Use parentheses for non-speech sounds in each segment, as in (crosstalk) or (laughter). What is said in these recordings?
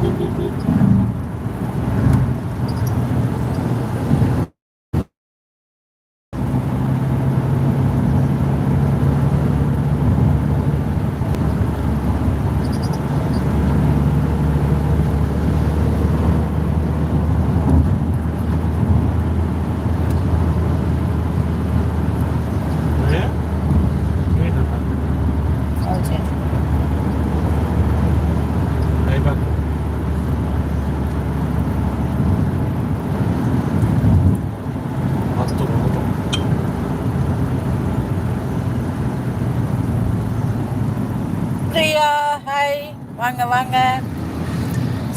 будет வாங்க வாங்க.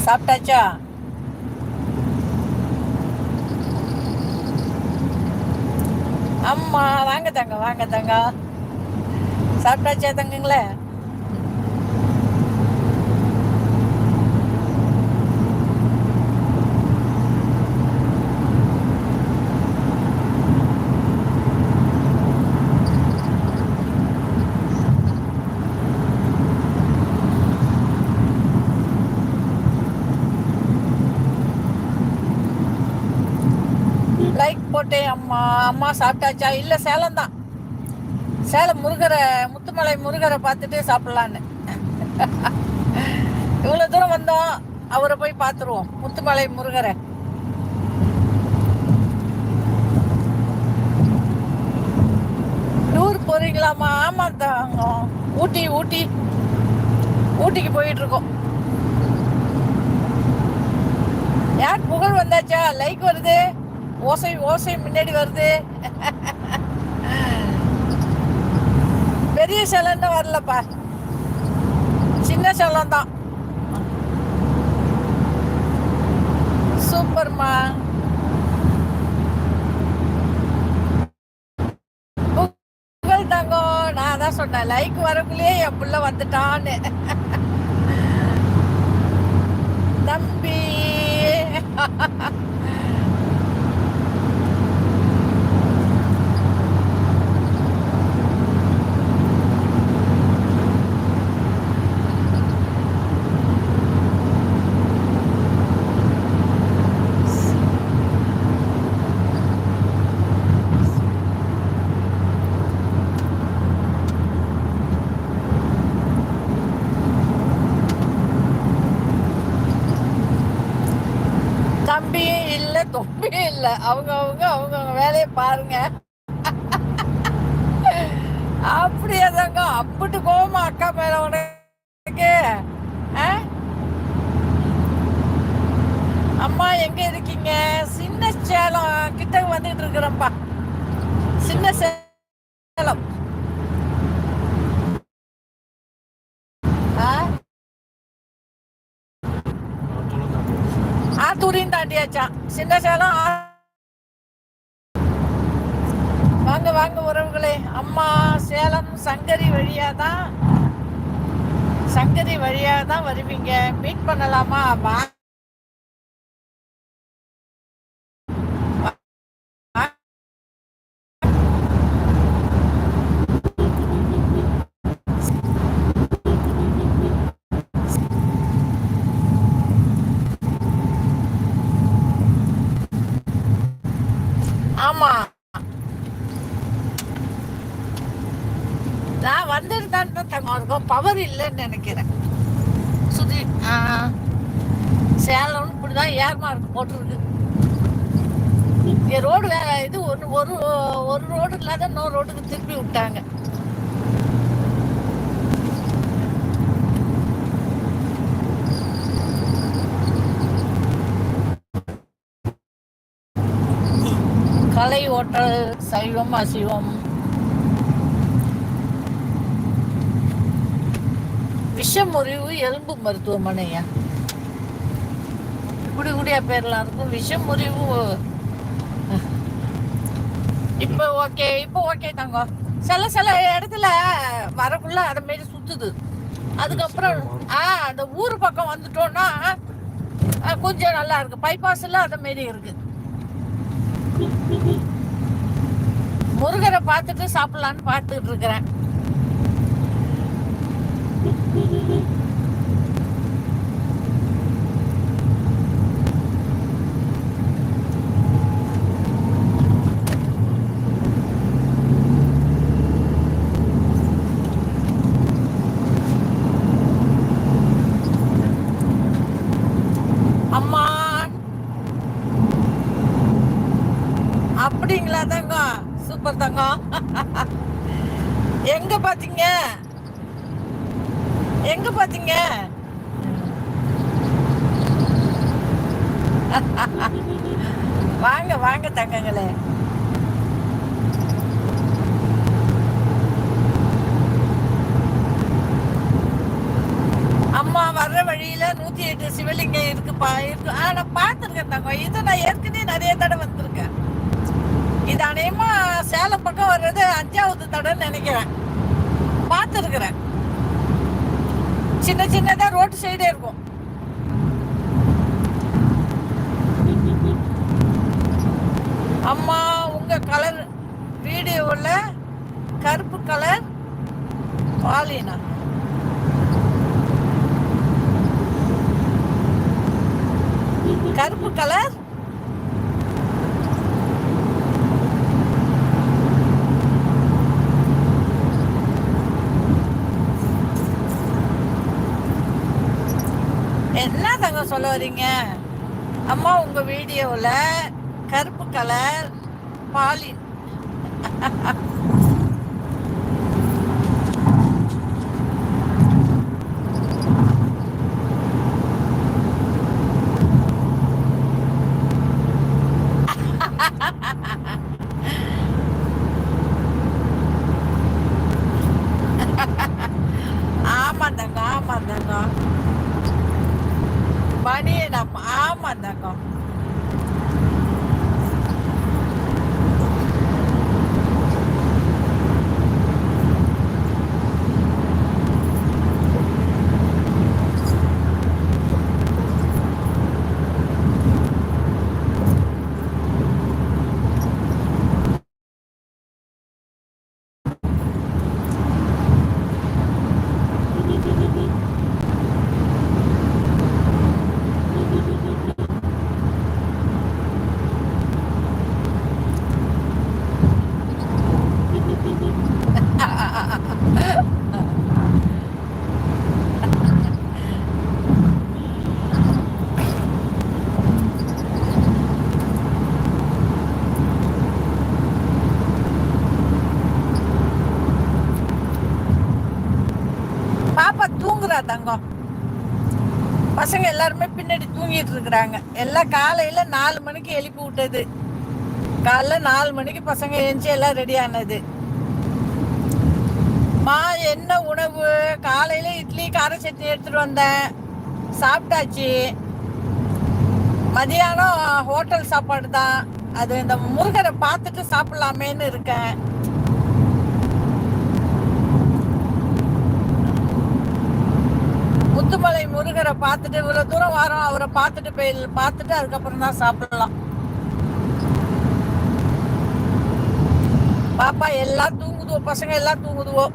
சாப்பிட்டாச்சா? அம்மா வாங்க தங்க வாங்க தங்க. சாப்பிட்டாச்சா தங்குங்களே? லைக் போட்டேன் அம்மா அம்மா சாப்பிட்டாச்சா? இல்லை சேலம் தான். சேலம் முருகரை முத்துமலை முருகரை பார்த்துட்டு சாப்பிட்லான்னு. இவ்வளோ தூரம் வந்தோம். அவரை போய் பார்த்துருவோம். முத்துமலை முருகரை. டூர் போறீங்களாமா ஆமா தாங்க ஊட்டி ஊட்டி ஊட்டிக்கு போயிட்டு இருக்கோம் யார் புகழ் வந்தாச்சா? லைக் வருது. ஓசை ஓசை முன்னாடி வருது. பெரிய சலன்னு வரலப்பா. சின்ன சலம் தான் சூப்பர்மா. புகழ் தங்கம். நான் தான் சொன்னேன் லைக் வரக்குள்ளேயே என் புள்ள வந்துட்டான்னு. தம்பி. இல்லை. அவங்க அவங்க அவங்கவுங்க வேலையை பாருங்க. அப்படியே தாங்க. அம்பிட்டு கோமா அக்கா மேல உனக்கு. ஆ? அம்மா எங்க இருக்கீங்க? சின்ன சேலம். கிட்ட வந்துட்டு இருக்கிறப்பா சின்ன சேலம். ஆத்தூரையும் சின்ன சேலம் வாங்க வாங்க உறவுகளே. அம்மா சேலம் சங்கரி வழியாக தான் சங்கரி வழியா தான் வருவீங்க. மீட் பண்ணலாமா? வா ஆமா நான் வந்துருந்தான்னு தங்கம் இருக்கும் பவர் இல்லைன்னு நினைக்கிறேன். சுதி ஆ, சேலம்னு இப்படிதான் ஏர்மார்க் போட்டிருக்கு. இங்க ரோடு வேற இது ஒரு ஒரு ஒரு ரோடு இல்லாத இன்னொரு ரோடுக்கு திருப்பி விட்டாங்க. கலை ஓட்டல் சைவம் அசைவம். விஷமுறிவு எலும்பு மருத்துவமனையா? இப்படி கூடிய பேர்லாம் இருக்கும் விஷமுறிவு. இப்போ ஓகே இப்போ ஓகே தாங்க. சில சில இடத்துல வரக்குள்ள அதை மாரி சுத்துது. அதுக்கப்புறம் ஆ அந்த ஊர் பக்கம் வந்துட்டோம்னா கொஞ்சம் நல்லா இருக்கு. பைபாஸ்ல அதை மாரி இருக்கு. முருகரை பார்த்துட்டு சாப்பிடலான்னு பார்த்துட்டு இருக்கிறேன். அப்படிங்களா தங்கம்? சூப்பர் தங்கம். (laughs) எங்க பாத்தீங்க? எங்க பாத்தீங்க? வாங்க வாங்க தங்கங்களே. அம்மா வர்ற வழியில நூத்தி எட்டு சிவலிங்கம் இருக்குப்பா இருக்கு. ஆ நான் பார்த்துருக்கேன் தங்கம் இது நான் ஏற்கனவே நிறைய தடவை வந்திருக்கேன். இது அநேகமா சேலம் பக்கம் வர்றது அஞ்சாவது தடவைன்னு நினைக்கிறேன். பார்த்துருக்குறேன். சின்ன சின்னதா ரோட்டு சைடே இருக்கும். அம்மா உங்க கலர் வீடியோவில் கருப்பு கலர் பாலினா கருப்பு கலர் என்ன தங்க சொல்ல வரீங்க அம்மா உங்க வீடியோவில் கருப்பு கலர் பாலின். ஆமா தங்க ஆமா தங்க பனியனம் ஆமா தங்கம் பாப்பா தூங்குறா தங்கம் பசங்க எல்லாருமே பின்னாடி தூங்கிட்டு இருக்கிறாங்க. எல்லாம் காலையில நாலு மணிக்கு எழுப்பி விட்டது. காலைல நாலு மணிக்கு பசங்க எழுந்துச்சு எல்லாம் ரெடி ஆனது. மா என்ன உணவு? காலையில இட்லி கார சட்னி எடுத்துட்டு வந்தேன். சாப்பிட்டாச்சு. மதியானம் ஹோட்டல் சாப்பாடு தான். அது இந்த முருகரை பார்த்துட்டு சாப்பிடலாமேன்னு இருக்கேன். முத்துமலை முருகரை பார்த்துட்டு இவ்வளோ தூரம் வரோம் அவரை பார்த்துட்டு போய் பார்த்துட்டு அதுக்கப்புறம் தான் சாப்பிடலாம். பாப்பா எல்லாம் தூங்குதுவோ பசங்க எல்லாம் தூங்குதுவோ?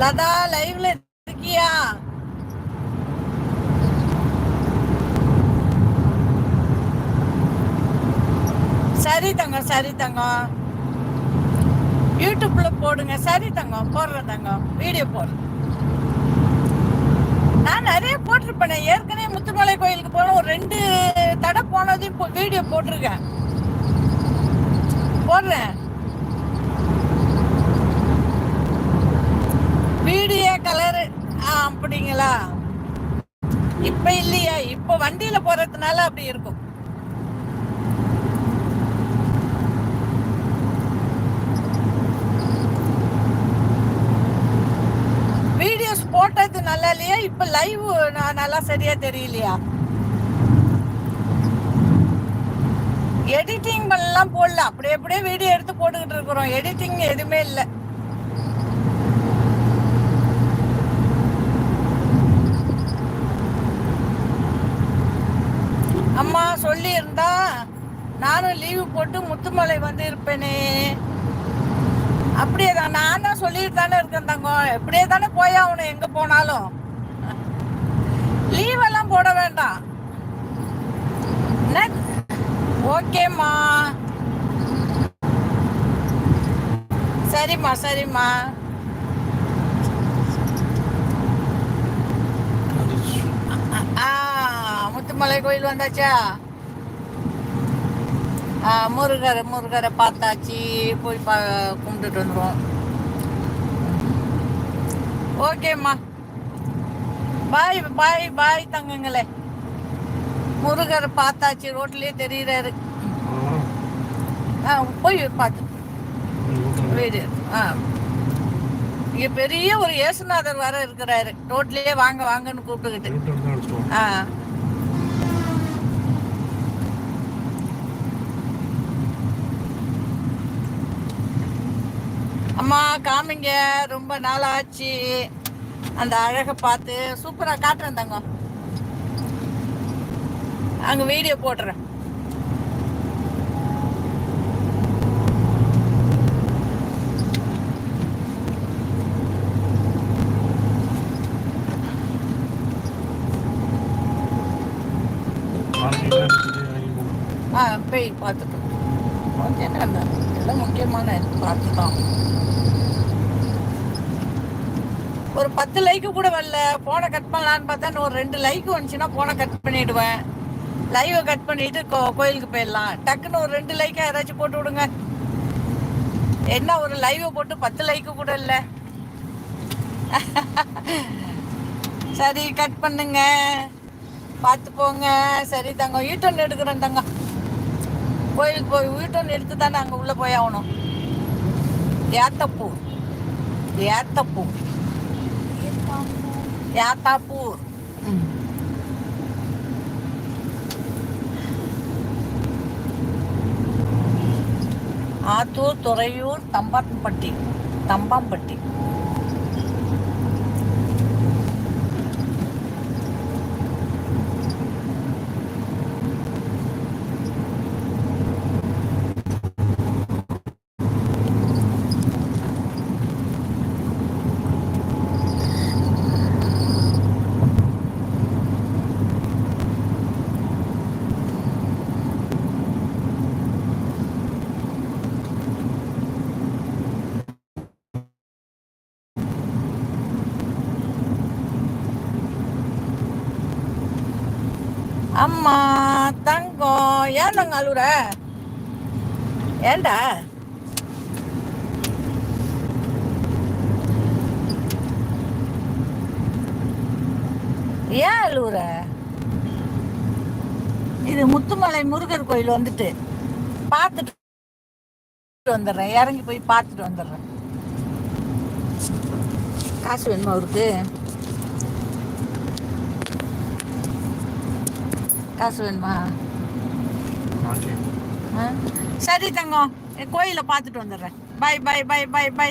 லதா லைவ்ல இருக்கியா? சரி தங்கம் சரி தங்கம். யூடியூப்ல போடுங்க சரி தங்கம் போடுறேன் தங்கம். வீடியோ போடுறேன் நான் நிறைய போட்டிருப்பேன். ஏற்கனவே முத்துமலை கோயிலுக்கு போன ஒரு ரெண்டு தடை போனதையும் வீடியோ போட்டிருக்கேன். போடுறேன் வீடியோ கலரு அப்படிங்களா இப்ப இல்லையா இப்ப வண்டியில போறதுனால அப்படி இருக்கும். வீடியோஸ் போட்டது நல்லா இல்லையா? இப்ப லைவ் நல்லா சரியா தெரியலையா? எடிட்டிங் பண்ணலாம் போடல அப்படியே அப்படியே வீடியோ எடுத்து போட்டுக்கிட்டு இருக்கிறோம். எடிட்டிங் எதுவுமே இல்லை. அம்மா சொல்லியிருந்தா நானும் லீவு போட்டு முத்துமலை வந்து இருப்பேனே அப்படியே தான் நான் தான் சொல்லிட்டு தானே இருக்கேன் தங்கம் எப்படியே தானே போய் ஆகணும் எங்க போனாலும். லீவெல்லாம் போட வேண்டாம். என்ன? ஓகேம்மா. சரிம்மா சரிம்மா அது ஆ முத்துமலை கோயில் வந்தாச்சா? முருகரை முருகரை பார்த்தாச்சு. போய் பா கும்பிட்டுட்டு வந்துடுவோம் ஓகேம்மா பாய் பாய் பாய் தங்கங்களே. முருகரை பார்த்தாச்சு. ரோட்லயே தெரியுறாரு. ஆ போய் பார்த்து வீடு. ஆ. இங்க பெரிய ஒரு இயேசுநாதர் வர இருக்கிறாரு. ரோட்லயே வாங்க வாங்கன்னு கூப்பிட்டுக்கிட்டு. ஆ. அம்மா காமிங்க. ரொம்ப நாள் ஆச்சு அந்த அழகை பார்த்து சூப்பரா காட்டுறேன் தங்கம். அங்க வீடியோ போடுறேன். ஆ போய் பார்த்துட்டு ஓகே என்ன எல்லாம் முக்கியமான பார்த்துட்டோம் ஒரு பத்து லைக்கு கூட வரல. போனை கட் பண்ணலான்னு பார்த்தா இன்னும் ஒரு ரெண்டு லைக்கு வந்துச்சுன்னா போனை கட் பண்ணிடுவேன். லைவை கட் பண்ணிட்டு கோ- கோயிலுக்கு போயிடலாம். டக்குன்னு ஒரு ரெண்டு லைக்காக யாராச்சும் போட்டு விடுங்க. என்ன ஒரு லைவை போட்டு பத்து லைக்கு கூட இல்லை. (laughs) சரி கட் பண்ணுங்க. பார்த்து போங்க. சரி தங்க யூட்டர்ன் எடுக்கிறேன் தங்கம். கோயிலுக்கு போய் யூட்டர்ன் எடுத்து தானே அங்கே உள்ளே போய் ஆகணும். ஏத்தப்பூ ஏத்தப்பூ யாத்தாப்பூர். ஆத்தூர் துறையூர் தம்பாம்பட்டி தம்பாம்பட்டி அம்மா தங்கம் ஏன் தங்க ஏண்டா ஏன் அழுகுற இது முத்துமலை முருகர் கோயில் வந்துட்டு. பார்த்துட்டு வந்துடுறேன். இறங்கி போய் பார்த்துட்டு வந்துடுறேன். காசு வேணுமா அவருக்கு? காசு வேணுமா ஆ? சரி தங்கம் கோயிலை பார்த்துட்டு வந்துடுறேன். Bye bye bye bye bye.